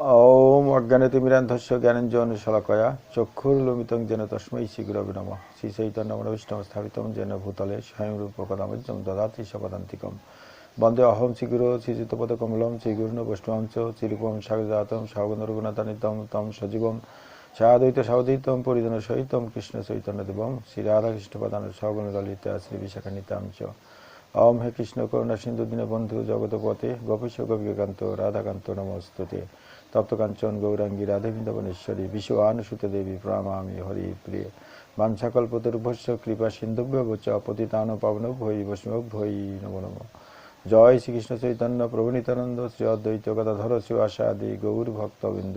ওম অজ্ঞানতিমিরান্ধস্য জ্ঞানঞ্জন শলাকয়া চক্ষুর্লুমিতং যেন তস্मै শ্রীগুরবে নমঃ। শ্রী চৈতন্য মনোবিষ্ণম স্থাপিতম যেন ভূতলে স্বয়ং রূপকদামজ্জম দদাতি সপদান্তিকম বন্দে অহম শ্রীগুরু শ্রীযুতপদকমলম শ্রীগুরুণ বৈষ্ণবং চ শ্রীরূপম সাগজাতম সাগন রঘুনাথানিতম তম সজীবম সাদৈত সাউদিতম পরিজন সহিতম কৃষ্ণ চৈতন্য দেবম শ্রী রাধাকৃষ্ণ প্রধান সগুণ ললিতা শ্রী বিশাখানিতাম চ। ওম হে কৃষ্ণ করুণা সিন্ধু দীনবন্ধু জগতপতে গোপীশ গোপীকান্ত রাধাকান্ত নমস্তুতে। তপ্তকাঞ্চন গৌরাঙ্গী রাধে বৃন্দাবনেশ্বরী বিশ্ব আনুসুত দেবী, প্রণামামি, হরি প্রিয়। বাঞ্ছাকল্পতরুভস্য, কৃপা সিন্ধুভ্য চ পতিতান পাবন ভৈ বৈষ্ণব ভৈ নম নম। জয় শ্রীকৃষ্ণ চৈতন্য প্রভু নিত্যানন্দ শ্রী অদ্বৈত গদাধর, শ্রী আদি গৌর ভক্তবৃন্দ।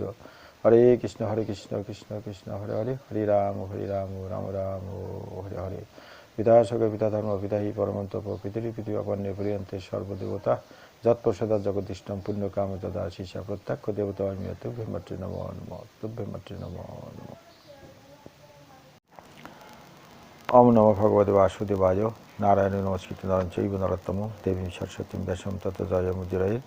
হরে কৃষ্ণ হরে কৃষ্ণ কৃষ্ণ কৃষ্ণ, হরে হরে হরে রাম হরে রাম রাম রাম, হরে হরে। পিতা সক পিতা ধর্ম পিতা হি পরমন্ত পিতৃ পৃথিবী অপর্ণে প্রিয়ন্তে সর্বদেবতা। যৎপ্রসাদা জগদিষ্টম পুণ্যকাম তদা শিষা প্রত্যক্ষ দেবতা অমিয় নম নম, তুভ্যে নম নম। ওম নম ভগবতে বাসুদেবায়, নারায়ণ নমস্কৃত, নারায়ণ চৈব নরোত্তম দেবী সরস্বতী ব্যাসম তত জয় মুদ্রায়।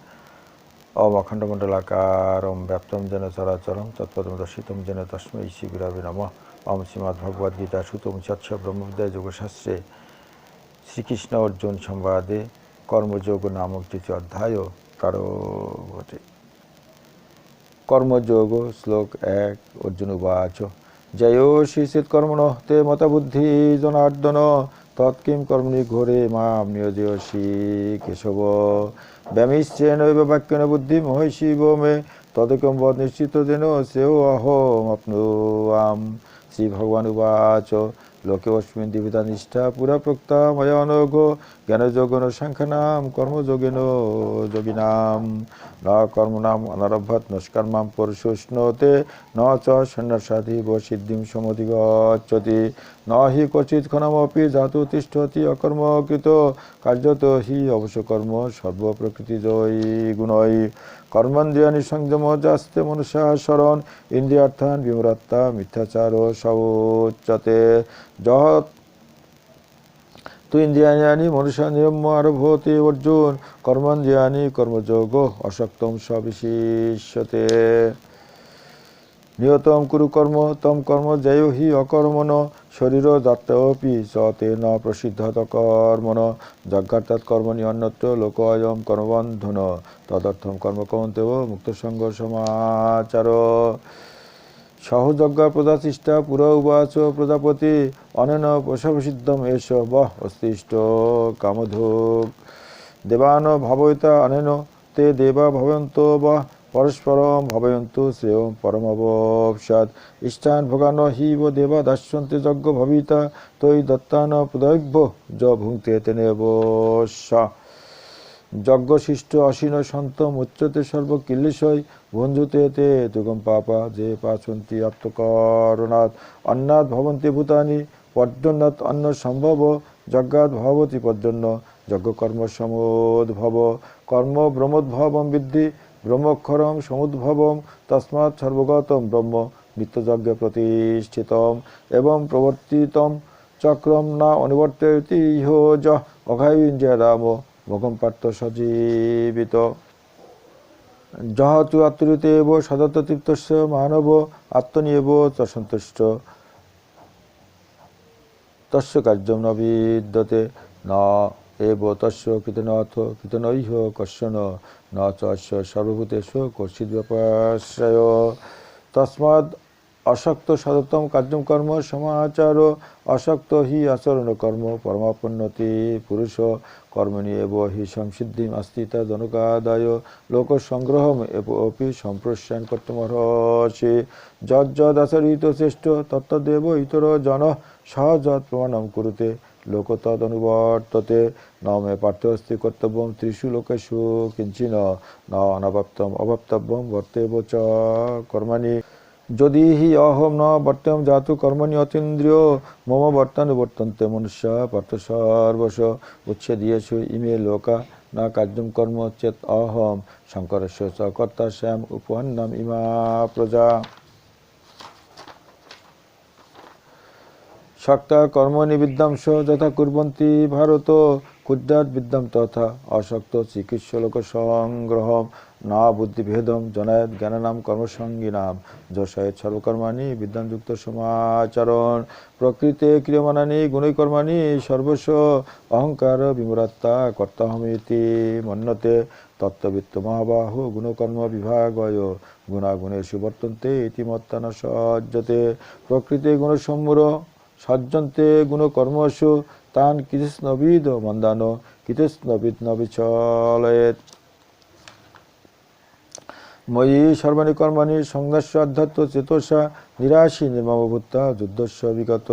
ওম অখণ্ডমণ্ডলাকার ওম ব্যাপ্তম যেন চরাচরম, তৎপদম দর্শিতম যেন তস্মৈ শ্রী নম। ওম শ্রীমদ্ ভগবদ্গীতা সুতম চৎস ব্রহ্মবিদ্যায় যোগশাস্ত্রে শ্রীকৃষ্ণ অর্জুন সংবাদে কর্মযোগ নামক তৃতীয় অধ্যায় কারও ঘটে কর্মযোগ, শ্লোক এক, অর্জুন উবাচ জয়োশীষিত কর্মণ তে মতবুদ্ধি জনার্দন, তৎকিম কর্মণি ঘোরে মাম নিয়োজয়সী কেশব। ব্যামিশ্চেনৈব বাক্যেন বুদ্ধি মহিষিব মে তদকম বদ নিশ্চিত যেন সেও অহম আপনুয়াম শ্রী ভগবান উবাচ লোকে অস্মিন দিবিতা নিষ্ঠা, পুরা প্রক্তা ময়া অনঘ জ্ঞানযোগন সাংখ্যানাম কর্মযোগেন যোগিনাম। ন কর্মনাম অনরভ্যত নস্কর্মাম পরশুষ্ণতে ন চ সন্ন্যাসাধিব সিদ্ধিম সমধিগচ্ছতি ন হি ক্বচিৎ ক্ষণমপি জাতু তিষ্ঠতি অকর্মকৃত। কার্যত হি অবশ্যকর্ম সর্বপ্রকৃতিজয়ী গুণই। কর্মেন্দ্রিয়ানি সংযম যাস্তে মনুষ্যা শরণ, ইন্দ্রিয়ার্থান বিমরাত্মা মিথ্যাচার সবোচ্চতে। যহৎ তু ইন্দ্রিয়ানি মনুষ্য নিরম্য আরভতে অর্জুন কর্মান্দ্রিয়ানি কর্মযোগ অশক্তম সবিশিষ্যতে। নিয়তম কুরু কর্ম, তম কর্ম জয় হি অকর্মণ, শরীর দত্তপি চ তেন প্রসিদ্ধত কর্মণ। যজ্ঞার্থাৎ কর্মণি অন্যত্র লোক অয়ম কর্মবন্ধন, তদর্থম কর্ম কৌন্তেব মুক্তসঙ্গ সমাচার। সহযজ্ঞ প্রদাচিষ্টা পুর উবাচ প্রজাপতি অনেন প্রসবসিদ্ধম এস বহ অস্তিষ্ঠ কামধোক দেবান ভাবয়িতা অনেন তে দেবা ভবন্ত বা পরস্পরম ভবয়ন্তু শ্রেয় পরমবসাদ ইষ্টান ভোগান হিব দেবা দাস্যন্তে যজ্ঞ ভবিতা তৈ দত্তান প্রদৈব্য য ভুঙ্ক্তে তেনে যজ্ঞ শিষ্ট অসীন সন্ত মুচ্যতে সর্ব কিল্লিশয় ভঞ্জুতে তে দুগম পাপা যে পাচন্তি আত্মকরণাৎ। অন্নাৎ ভবন্তি ভূতানি পর্যন্নাৎ অন্ন সম্ভব যজ্ঞাৎ ভবতি পর্যন্ন যজ্ঞকর্ম সমোদ্ভব। কর্ম ব্রহ্মোদ্ভবম বিদ্ধি ব্রহ্মক্ষরম সমুদ্ভবম তস্মাৎ সর্বগতম ব্রহ্ম নিত্যযজ্ঞ প্রতিষ্ঠিতম এবং প্রবর্তিতম চক্রম না অনিবর্তয়তি ইহ রাম ভোগম পার্থ সজীবিত। যহতু আত্মরীতে এব সদত্ত তৃপ্তস্য মানব আত্মনিয়েব চ সন্তুষ্ট তস্য কার্যম ন বিদ্যতে ন এব তস্য কৃতনথ কৃতনৈহ কশ্যন ন চস্য সর্বভূতেষু, কর্ষিত ব্যাপাশ্রয়। তস্মাদ অশক্ত সদতম কার্যম কর্ম, সমাচার অশক্ত হি আচরণ কর্ম, পরমাপন্নতি পুরুষ কর্মণি এব হি সংসিদ্ধি আস্তিতা জনকাদায় লোকসংগ্রহম অপি সম্প্রসায়ন কর্তমর্হসি যদ আচরিত শ্রেষ্ঠ তত্তদেব ইতর জন সহযৎ প্রমাণম কুরুতে। লোক তদনুবর্ততে ন মে পার্থস্তি কর্তব্যম ত্রিষু লোকেষু কিঞ্চিন ন অনবাপ্তম অবাপ্তব্যম বর্তেব চ কর্মাণি। যদি হি অহম ন বর্তম জাতু কর্মণি অতীন্দ্রিয়, মম বর্তন বর্তন্তে মনুষ্য পার্থ সর্বস উচ্ছেদিয়েছু ইমে লোকা না কার্যম কর্ম চেত অহম শঙ্করস্য কর্তা শ্যাম উপহন্নম ইমা প্রজা। শক্তা কর্মণি বিদ্যাংশ যথা কুর্বন্তি ভারত ক্ষুদ্রাত বিদ্যাম তথা অশক্ত চিকিৎসলোক সংগ্রহম না বুদ্ধিভেদম জনায়ত জ্ঞানানাম কর্মসঙ্গিনাম যশায়ত সর্বকর্মাণি বিদ্যানযুক্ত সমাচরণ। প্রকৃতে ক্রিয়মাণানি গুণৈকর্মাণি সর্বস্ব অহংকার বিমূরাত্মা কর্তাহমিতি মন্যতে তত্ত্ববিত্ত মহাবাহু গুণকর্ম বিভাগয়। গুণাগুণেষু বর্তন্তে ইতিমত্তান সজ্জতে। প্রকৃতে গুণসমূর সজ্জন্তে গুণকর্মসু তান কৃষ্ণবিদ মন্দান কৃষ্ণবিদ নবিচল ময়ী সর্বাণী কর্মাণী সংঘর্ষ অধ্যাত্ম চেতসা নিরাশী নির্মমভূতা যুদ্ধস্ব বিগত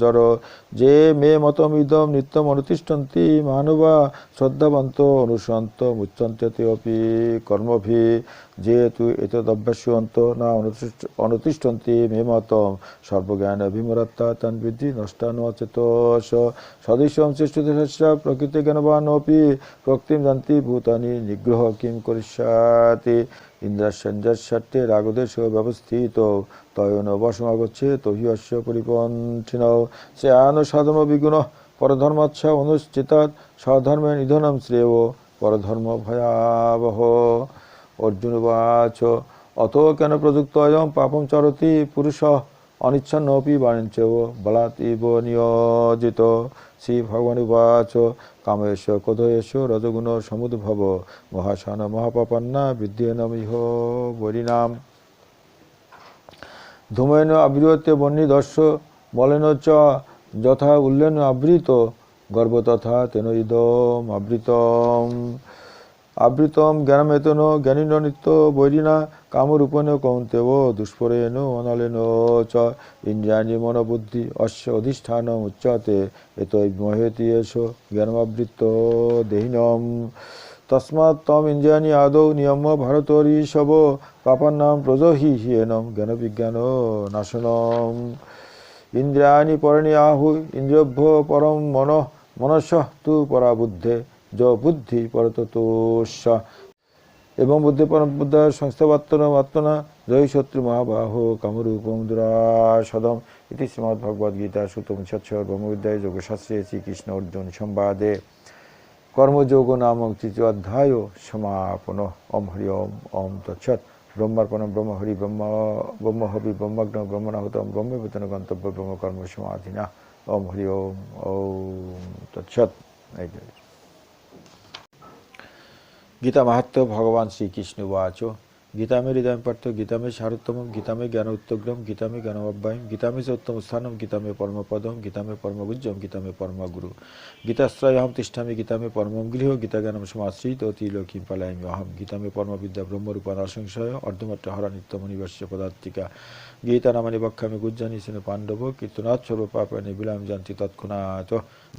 জড়। যে মে মতমিদম নিত্যম অনুতিষ্ঠন্তি মানবা শ্রদ্ধাবন্ত অনুসন্ত মুচ্যন্তে অপি কর্মভি। যে তু এতদভ্যাস্যন্ত না অনুতিষ্ঠ- অনুতিষ্ঠন্তি মে মতম। সর্বজ্ঞান বিমরাত্তা তান বৃদ্ধি নষ্টান চেতস সদৃশম চেষ্টুদেশস্য প্রকৃতি জ্ঞানবান অপি। প্রকৃতিম জানতি ভূতানি নিগ্রহ কিম করিষ্যাতি। ইন্দ্রাসঞ্জাস্যাট্টে রাগদেশ ব্যবস্থিত। তয়ন বসমাগচ্ছে তহিয়স্য পরিপন্থিন। সে আন সাধন বিগুণ, পরধর্মাচ্ছা অনুষ্ঠিতাৎ, স্বধর্মে নিধনম শ্রেয়, পরধর্ম ভয়াবহ। অর্জুন বাচ অত কেন প্রযুক্ত অয়ম পাপম চরতি, পুরুষ অনিচ্ছন্নপি বাণিজ্য বলাৎ নিয়োজিত। শ্রী ভগবান উবাচ, কামেশ কোধয়েশ রজগুণ সমুদ্ভব, মহাশান মহাপাপান্না বিদ্যেন ইহ বরিনাম ধূমেন আবৃহতে বন্যদর্শ মলেন চ, যথা উল্লেন আবৃত গর্ব তথা তেন ইদম আবৃতম। আবৃতম জ্ঞানমেতন জ্ঞানীন নিত্য বৈরিনা কামরূপণ কৌন্তেব, দুষ্পরেণ অনলেন চ, ইন্দ্রিয়াণি মনোবুদ্ধি অশ্য অধিষ্ঠান উচ্যতে এতই মহেতি এষ জ্ঞানমাবৃত্ত দেহিনম। তস্মাৎ তম ইন্দ্রিয়াণি আদৌ নিয়ম ভারতরিষভ পাপান্নাম প্রজহি হিয়েনম জ্ঞান বিজ্ঞান নাশনম। ইন্দ্রিয়াণি পরণি আহু ইন্দ্রিয়ভ্য পরম মন মনস তু পরা বুদ্ধে য বুদ্ধি পরততোষ। এবং বুদ্ধি পরম বুদ্ধ সংস্থাবাত্তন আত্মনা জয় শত্রু মহাবাহ কামরূপম দুরাসদম ইতি শ্রীমদ্ ভগবদ সুতম সচ্ছর ব্রহ্মবিদ্যায় যোগশাস্ত্রে শ্রীকৃষ্ণ অর্জুন সংবাদে। কর্মযোগ নামক তৃতীয় অধ্যায় সমাপন। ওম হরি ওম ওম তৎসৎ। ব্রহ্মার্পণ ব্রহ্ম হরি ব্রহ্ম ব্রহ্ম হবি ব্রহ্মগ্ন ব্রহ্মণাহুতম ব্রহ্মভূতন গন্তব্য ব্রহ্ম কর্ম সমাধি না ওম হরি ওম ওম তৎসৎ। গীতা মাহাত্ম ভগবান শ্রীকৃষ্ণ বাচ গীতামে হৃদয় পার্থ, গীতামে সারোত্তম গীতামে জ্ঞান উত্তগ্রম গীতামে জ্ঞান অব্যায়ম গীতামে সে উত্তম স্থানম গীতামে পরমপদম, গীতামে পরমগুজ্জম, গীতামে পরমগুরু। গীতাশ্রয় অহম তিষ্ঠামি, গীতামে পরমম গৃহ গীতা জ্ঞানম সমাশ্রিত অতি লক্ষ্মী পালায়ামি অহম গীতামে পরমবিদ্যা ব্রহ্মরূপা নাসংশয় অর্ধমাত্র হরা নিত্যমনিবাস্য পদার্থিকা। গীতা নামানি বক্ষামি গুজ্জানি সিনে পাণ্ডব কীর্তনাথ সর্বপাপ বিলাম জানতি তৎক্ষণাত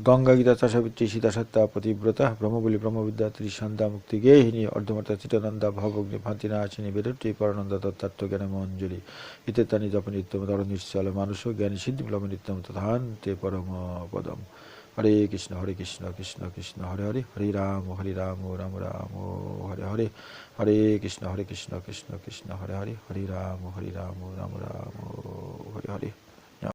গঙ্গা গীতা চাষাবৃত্তি সীতা সত্তা পতিব্রতা ব্রহ্মবলি ব্রহ্মবিদ্যা ত্রিসন্ধা মুক্তি গেহিনী অর্ধমাত্রা চিতানন্দা ভগগ্নি ভান্তিনা আছে বেদটি পরানন্দ তত্ত্ব জ্ঞান মঞ্জুরি ইত্যানি জপ নিত্যম ধর নিশ্চল, মানুষ জ্ঞানী সিদ্ধি বিলম্ব নিত্যম তথান্তে পরম পদম। হরে কৃষ্ণ হরে কৃষ্ণ কৃষ্ণ কৃষ্ণ, হরে হরে হরে রাম হরে রাম রাম রাম, হরে হরে। হরে কৃষ্ণ হরে কৃষ্ণ কৃষ্ণ কৃষ্ণ, হরে হরে হরে রাম হরে রাম রাম রাম, হরে হরে।